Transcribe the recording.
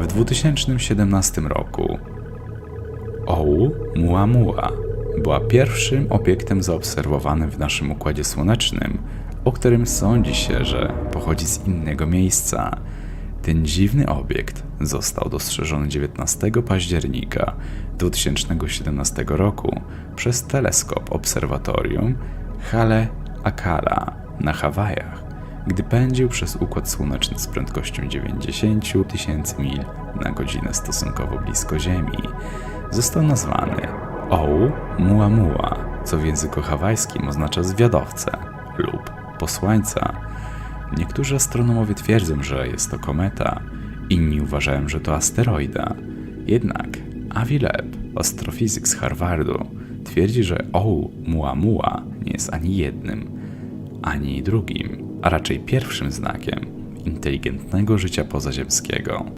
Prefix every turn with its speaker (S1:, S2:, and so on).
S1: W 2017 roku Oumuamua była pierwszym obiektem zaobserwowanym w naszym Układzie Słonecznym, o którym sądzi się, że pochodzi z innego miejsca. Ten dziwny obiekt został dostrzeżony 19 października 2017 roku przez teleskop obserwatorium Hale Akala na Hawajach, gdy pędził przez Układ Słoneczny z prędkością 90 tysięcy mil na godzinę stosunkowo blisko Ziemi. Został nazwany Oumuamua, co w języku hawajskim oznacza zwiadowcę lub posłańca. Niektórzy astronomowie twierdzą, że jest to kometa, inni uważają, że to asteroida. Jednak Avi Loeb, astrofizyk z Harvardu, twierdzi, że Oumuamua nie jest ani jednym, ani drugim, a raczej pierwszym znakiem inteligentnego życia pozaziemskiego.